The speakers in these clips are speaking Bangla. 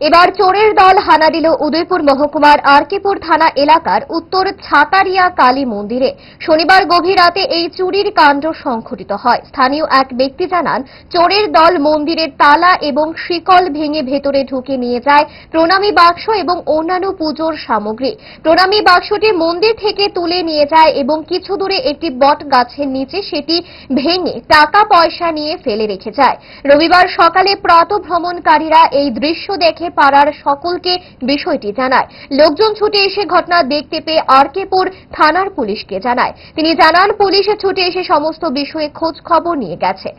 এবার চোরের দল হানা দিল উদয়পুর মহকুমার আরকেপুর থানা এলাকার উত্তর ছাতারিয়া কালী মন্দিরে। শনিবার গভীর রাতে এই চুরির কাণ্ড সংঘটিত হয়। স্থানীয় এক ব্যক্তি জানান, চোরের দল মন্দিরের তালা এবং শিকল ভেঙে ভেতরে ঢুকে নিয়ে যায় প্রণামী বাক্স এবং অন্যান্য পুজোর সামগ্রী। প্রণামী বাক্সটি মন্দির থেকে তুলে নিয়ে যায় এবং কিছু দূরে একটি বট গাছের নিচে সেটি ভেঙে টাকা পয়সা নিয়ে ফেলে রেখে যায়। রবিবার সকালে প্রাতভ্রমণকারীরা এই দৃশ্য দেখে পাড়ার সকলকে বিষয়টি জানায়। লোকজন ছুটে এসে ঘটনা দেখতে পেয়ে আরকেপুর থানার পুলিশকে জানায়। তিনি জানান, পুলিশ ছুটে এসে সমস্ত বিষয়ে খোঁজ খবর নিয়ে গেছে।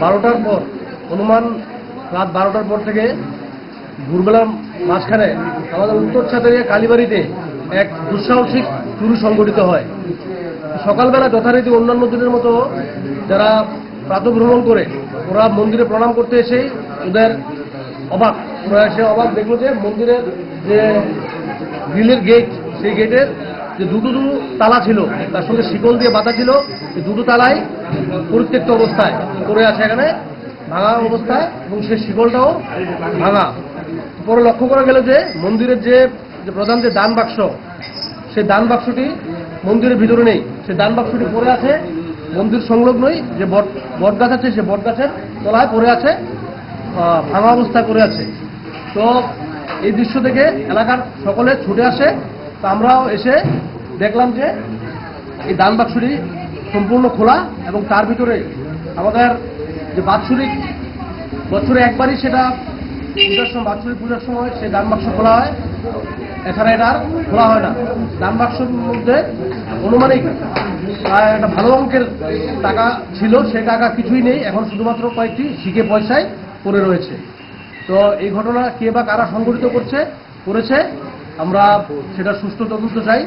বারোটার পর, অনুমান রাত বারোটার পর থেকে ভোরবেলার মাঝখানে আমাদের উত্তর ছাতেরিয়া কালীবাড়িতে এক দুঃসাহসিক চুরি সংগঠিত হয়। সকালবেলা যথারীতি অন্যান্য দিনের মতো যারা প্রাতভ্রমণ করে ওরা মন্দিরে প্রণাম করতে এসেই ওদের অবাক, ওরা এসে অবাক দেখল যে মন্দিরের যে গ্রিলের গেট সেই গেটের যে দুটো দুটো তালা ছিল, তার সঙ্গে শিকল দিয়ে বাঁধা ছিল সেই দুটো তালাই পরিত্যক্ত অবস্থায় পড়ে আছে এখানে, ভাঙা অবস্থায়, এবং সেই শিকলটাও ভাঙা। পরে লক্ষ্য করা গেল যে মন্দিরের যে যে প্রধান যে দান বাক্স, সেই দান বাক্সটি মন্দিরের ভিতরে নেই। সেই দান বাক্সটি পড়ে আছে মন্দির সংলগ্নই যে বট বট গাছ আছে সে বট গাছের তলায় পড়ে আছে ভাঙা অবস্থায় পড়ে আছে। তো এই দৃশ্য দেখে এলাকার সকলে ছুটে আসে। তো আমরাও এসে দেখলাম যে এই দান বাক্সটি সম্পূর্ণ খোলা এবং তার ভিতরে আমাদের যে বাৎসরিক, বছরে একবারই সেটা পূজার সময় বাৎসরিক পূজার সময় সেই দান বাক্স খোলা হয়। এছাড়া এটা আর খোলা হয় না। দান বাক্সের মধ্যে অনুমানিক একটা ভালো অঙ্কের টাকা ছিল, সে টাকা কিছুই নেই। এখন শুধুমাত্র কয়েকটি শিখে পয়সায় পড়ে রয়েছে। তো এই ঘটনা কে বা কারা সংঘটিত করছে, করেছে, আমরা সেটা সুষ্ঠু তদন্ত চাই।